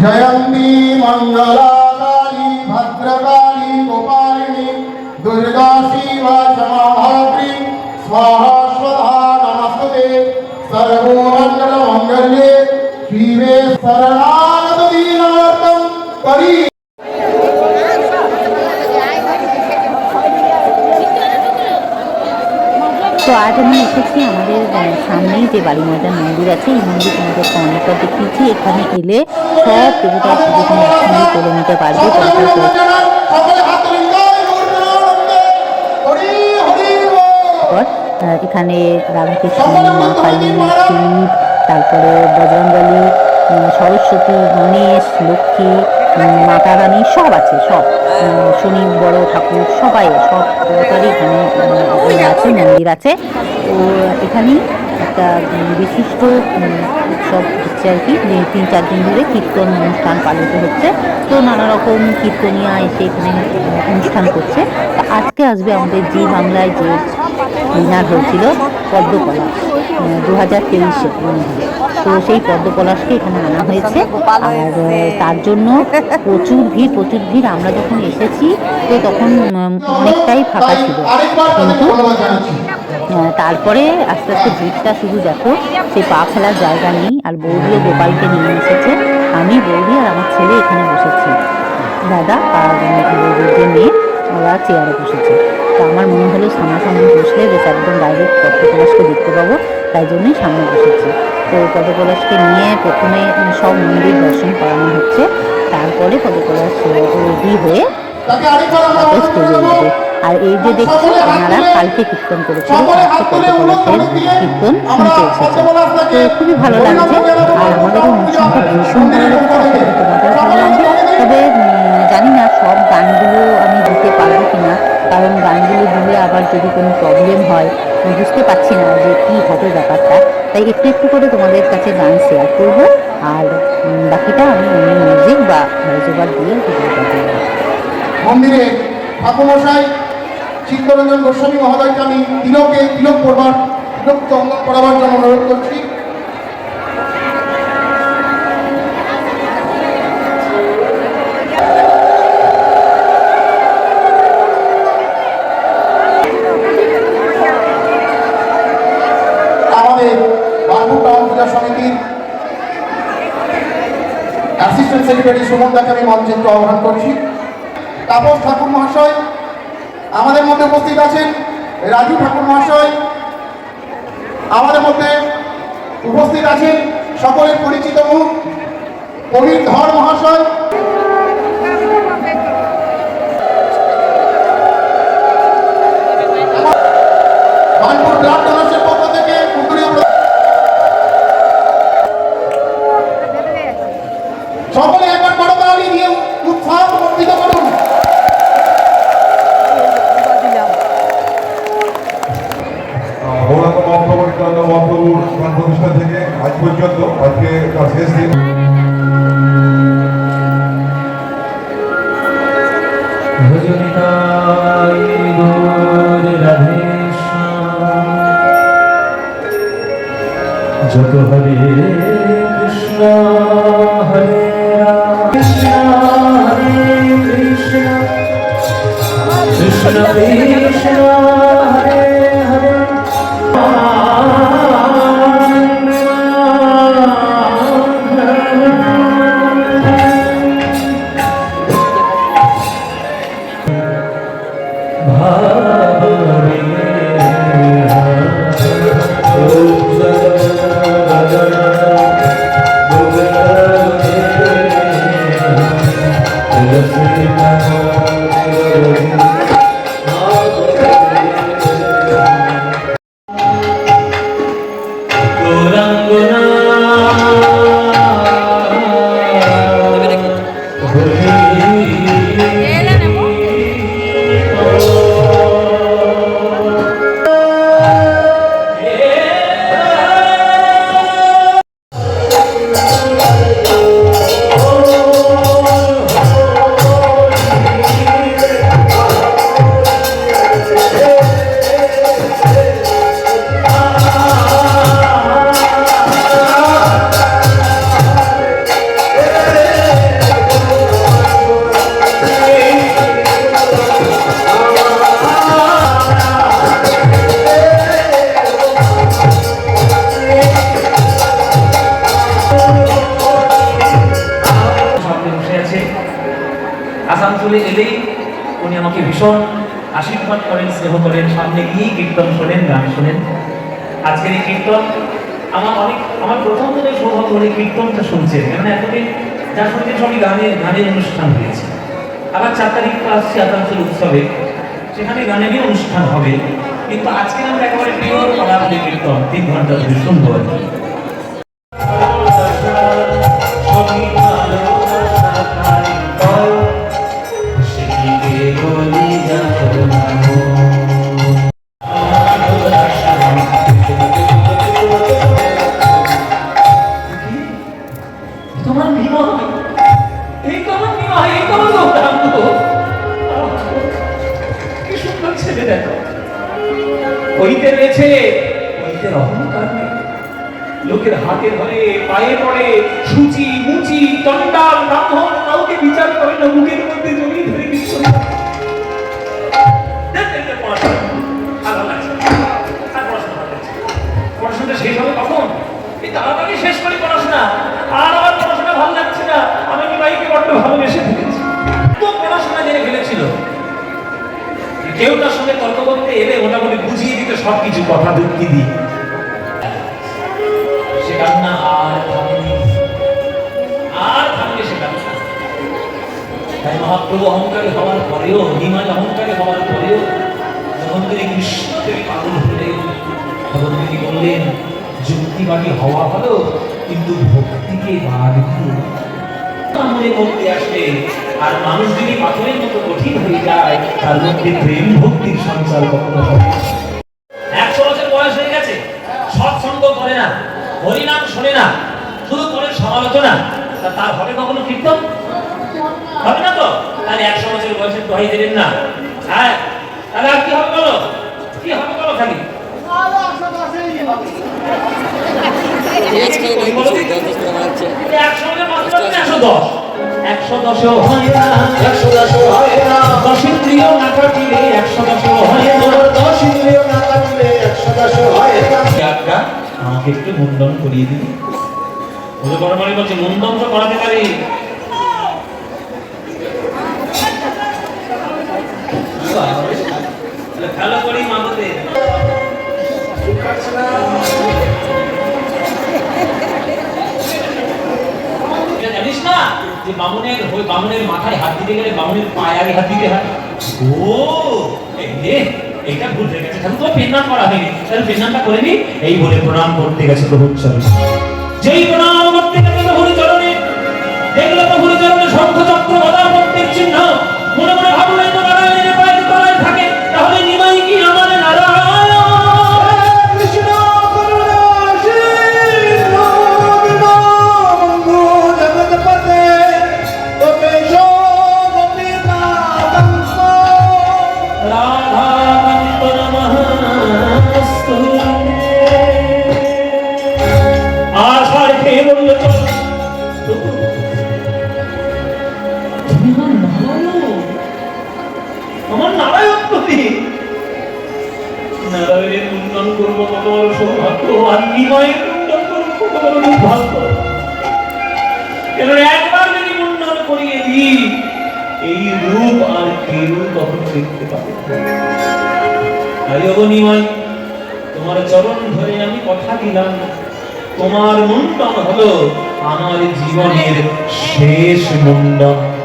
जयंती मंगला काली भद्रकाली, गोपालिनी, दुर्गा शिवा क्षमाभात्री स्वाहा स्वधा नमस्ते सर्वोमंगल मंगल्ये शिवे शरणा এসেছি আমাদের সামনেই যে বালি ময়দান মন্দির আছে, এই মন্দির তোমাদেরকে অনেকবার দেখিয়েছি। এখানে এলে সব দেবতার পুজো নিতে পারবে। এখানে রাধাকৃষ্ণ মা কালী শিব তারপরে বজরঙ্গলী সরস্বতী, গণেশ, লক্ষ্মী মাতা রানী, সব আছে, সব। শনি, বড় ঠাকুর, সবাই, সব দেবতারই এখানে আছে, মন্দির আছে। তো এখানেই একটা বিশিষ্ট উৎসব হচ্ছে আর কি। তিন, চার দিন ধরে কীর্তন অনুষ্ঠান পালিত হচ্ছে। তো নানা রকম কীর্তনিয়া এসে এখানে অনুষ্ঠান করছে। আজকে আসবে আমাদের জি বাংলায় যে উইনার হয়েছিল পদ্মপলাশ দু হাজার তেইশে। তো সেই পদ্মপলাশকে এখানে আনা হয়েছে। আর তার জন্য প্রচুর ভিড় প্রচুর ভিড়। আমরা যখন এসেছি, তো তখন অনেকটাই ফাঁকা ছিল। কিন্তু তারপরে আস্তে আস্তে ভিড়টা শুধু দেখো সেই পা ফেলার জায়গা নেই আর বৌদিও গোপালকে নিয়ে এসেছে। আমি বৌদি আর আমার ছেলে এখানে বসেছি। দাদা আর বৌদির যে মেয়ে ওরা চেয়ারে বসেছে। তো আমার মনে হলো সামনাসামনি বসলে বেশ একদম ডাইরেক্ট পদ্মপলাশকে দেখতে পাবো তাই জন্যই সামনে বসেছি। তো পদ্মপলাশকে নিয়ে প্রথমে সব মন্দির দর্শন করানো হচ্ছে। তারপরে পদ্মপলাশ রেডি হয়ে স্টেজে। উঠবে আর এই যে দেখছ ওনারা কালকে কীর্তন আজকে কীর্তন শুনতে এসেছে তো খুবই ভালো লাগছে। আর আমাদের অনুষ্ঠানটা ভীষণ ভালো লেগেছে ভালো লাগবে তবে জানি না সব গানগুলো আমি দিতে পারব কিনা কারণ গানগুলো দিলে আবার যদি কোনো প্রবলেম হয় আমি বুঝতে পারছি না যে কী হবে ব্যাপারটা। তাই একটু একটু করে তোমাদের কাছে গান শেয়ার করব আর বাকিটা আমি অন্য মিউজিক বা ভয়েস ওভার দিয়ে ভিডিওটা দেবো। মন্দিরে ঠাকুরমশাই চিত্তরঞ্জন গোস্বামী মহোদয়কে আমি তিলকে তিলক পড়বার তিলক পড়াবার জন্য অনুরোধ করছি। সেক্রেটারি সুমন দাকে আমি মঞ্চে আহ্বান করছি। তাপস ঠাকুর মহাশয় আমাদের মধ্যে উপস্থিত আছেন রাজু ঠাকুর মহাশয়। আমাদের মধ্যে উপস্থিত আছেন সকলের পরিচিত মুখ। কবির ধর মহাশয়। প্রাণ প্রতিষ্ঠা থেকে আজ পর্যন্ত আজকে তার শেষ দিন। যত হরে কৃষ্ণ হরে Amen. আসানসোলে এলেই উনি আমাকে ভীষণ আশীর্বাদ করেন, স্নেহ করেন, সামনে গিয়ে কীর্তন শোনেন, গান শোনেন। আজকের এই কীর্তন আমার অনেক, আমার প্রথম দিনে সৌভাগ্য হলে কীর্তনটা শুনছেন, কেননা এতদিন যা শুনছেন সবই গানের গানের অনুষ্ঠান হয়েছে। আবার চার তারিখ আসছে আসানসোল উৎসবে, সেখানে গানেরই অনুষ্ঠান হবে। কিন্তু আজকে আমরা একেবারে পিওর কলাপলি কীর্তন, তিন ঘণ্টা ধরে শুনব আর কি। লাগছে। আর পড়াশোনা ভালো লাগছে। পড়াশোনাটা শেষ হবে কখন এই তাড়াতাড়ি শেষ করি পড়াশোনা আর আমার পড়াশোনা ভালো লাগছে না আমি নিমাইকে বড্ড ভালোবেসে ফেলেছি তো পড়াশোনা জেনে ফেলেছিল কেউ তার সঙ্গে তর্ক করতে এলে মোটামুটি বুঝিয়ে দিতে সব কিছু কথা যুক্তি দিয়ে সে কান্না আর তাই মহাপ্রভু অহংকারী হওয়ার পরেও নিমাই অহংকারী হওয়ার পরেও যখন তিনি কৃষ্ণকে পাগল হলেন তখন তিনি বললেন, যুক্তিবাদী হওয়া ভালো কিন্তু ভক্তিকে বাদ দিও মনে মধ্যে আসলে আর মানুষ যদি পাথরের মতো কঠিন হয়ে যায়, তার মধ্যে প্রেম ভক্তির সঞ্চার কখনো হবে একশো বছর বয়স হয়ে গেছে সৎসঙ্গ করে না হরিনাম শোনে না, শুধু করে সমালোচনা, তা তার হবে কখনো কীর্তন হবে না তো তাহলে একশো বছর বয়সে দোহাই দেবেন না? হ্যাঁ? তাহলে আর কি হবে বলো? কি হবে বলো খালি? একশো একশো দশ। একশো দশও হয় না। একশো দশও হয় না, দশ ইন্দ্রিয় না কাটিলে একশো দশও হয় না। দশ ইন্দ্রিয় না একশো দশও হয় না। আমাকে একটু মুন্ডন করিয়ে দিন ওদের বড় মানে বলছে মুন্ডন তো করাতে পারি। জানিস না যে বামুনের ওই বামুনের মাথায় হাত দিতে গেলে বামুনের পায়ে আগে হাত দিতে হয় ও ভুল হয়ে গেছে করা হয়নি তাহলে করে নি এই বলে প্রণাম করতে গেছে প্রভুর চরণে যেই প্রণাম করতে গেছে প্রভুর চরণে দেখল চরণে শঙ্খ চক্র চিহ্ন। মনে মনে ভাবলেন তুমি নারায়ণের। তোমার চরণ ধরে আমি কথা দিলাম। তোমার মুন্ডন হলো আমার জীবনের শেষ মুন্ডন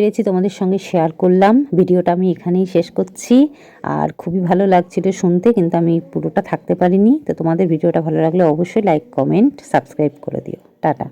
পেরেছি তোমাদের সঙ্গে শেয়ার করলাম। ভিডিওটা আমি এখানেই শেষ করছি। আর খুবই ভালো লাগছিল শুনতে, কিন্তু আমি পুরোটা থাকতে পারিনি। তো তোমাদের ভিডিওটা ভালো লাগলে অবশ্যই লাইক কমেন্ট সাবস্ক্রাইব করে দিও। টাটা।